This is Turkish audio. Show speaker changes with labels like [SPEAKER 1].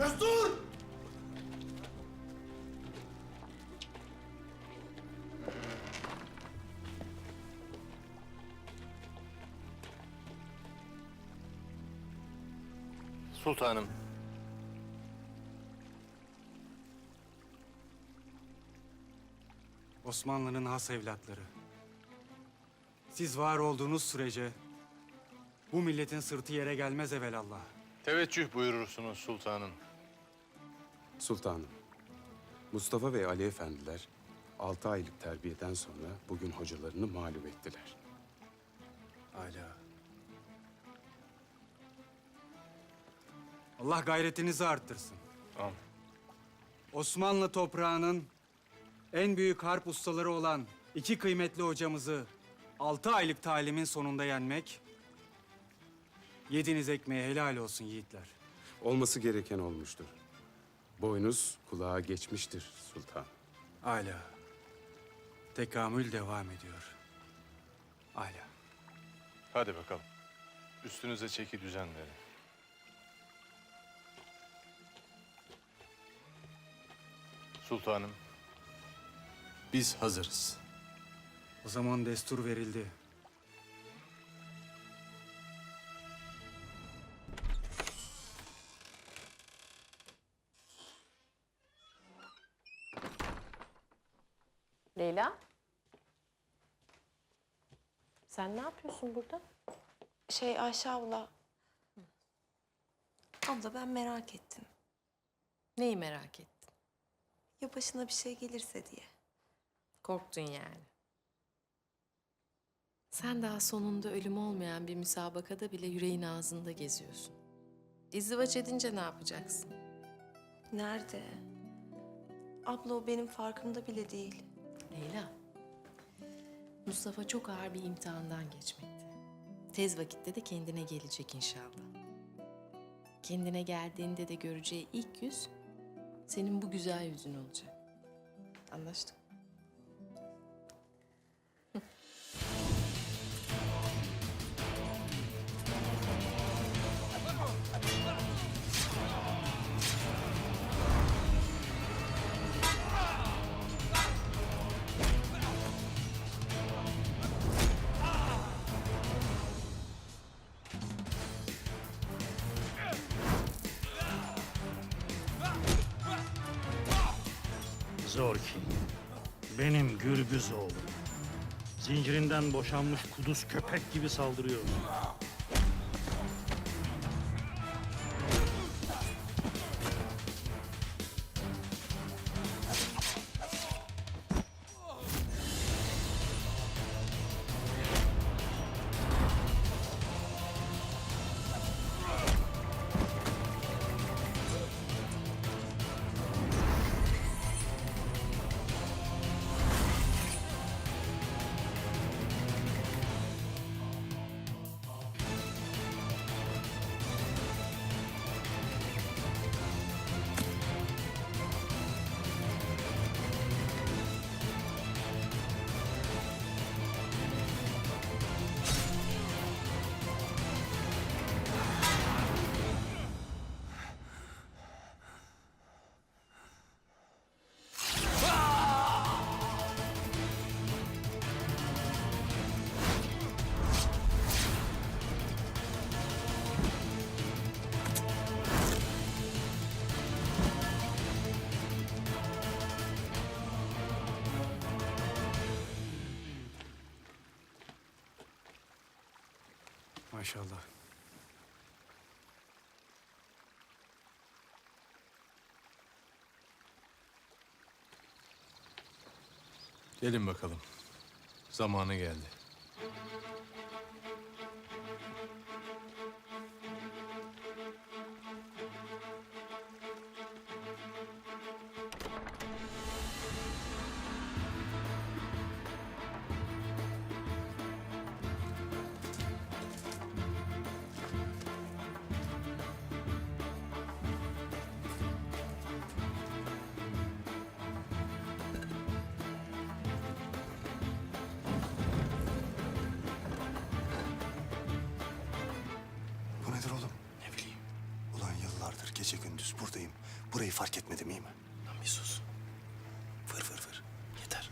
[SPEAKER 1] Destur!
[SPEAKER 2] Sultanım.
[SPEAKER 3] Osmanlı'nın has evlatları. Siz var olduğunuz sürece bu milletin sırtı yere gelmez evelallah.
[SPEAKER 2] Teveccüh buyurursunuz sultanım.
[SPEAKER 4] Sultanım, Mustafa ve Ali efendiler altı aylık terbiyeden sonra bugün hocalarını mağlup ettiler.
[SPEAKER 3] Hala. Allah gayretinizi arttırsın.
[SPEAKER 2] Amin.
[SPEAKER 3] Osmanlı toprağının en büyük harp ustaları olan iki kıymetli hocamızı altı aylık talimin sonunda yenmek... ...yediğiniz ekmeğe helal olsun yiğitler.
[SPEAKER 4] Olması gereken olmuştur. Boynuz kulağa geçmiştir sultan.
[SPEAKER 3] Hala. Tekamül devam ediyor. Hala.
[SPEAKER 2] Hadi bakalım. Üstünüze çeki düzen verin. Sultanım. Biz hazırız.
[SPEAKER 3] O zaman destur verildi.
[SPEAKER 5] Leyla? Sen ne yapıyorsun burada?
[SPEAKER 6] Şey Ayşe abla. Abla ben merak ettim.
[SPEAKER 5] Neyi merak ettin?
[SPEAKER 6] Ya başına bir şey gelirse diye.
[SPEAKER 5] Korktun yani. Sen daha sonunda ölüm olmayan bir müsabakada bile yüreğin ağzında geziyorsun. İzdivaç edince ne yapacaksın?
[SPEAKER 6] Nerede? Abla o benim farkımda bile değil.
[SPEAKER 5] Leyla, Mustafa çok ağır bir imtihandan geçmekte. Tez vakitte de kendine gelecek inşallah. Kendine geldiğinde de göreceği ilk yüz senin bu güzel yüzün olacak. Anlaştık.
[SPEAKER 7] Zor ki. Benim Gürbüz oğlum. Zincirinden boşanmış kuduz köpek gibi saldırıyor.
[SPEAKER 3] Maşallah.
[SPEAKER 2] Gelin bakalım. Zamanı geldi.
[SPEAKER 1] Buradayım. Burayı fark etmedim iyi mi?
[SPEAKER 2] Lan bir sus. Fır fır fır. Yeter.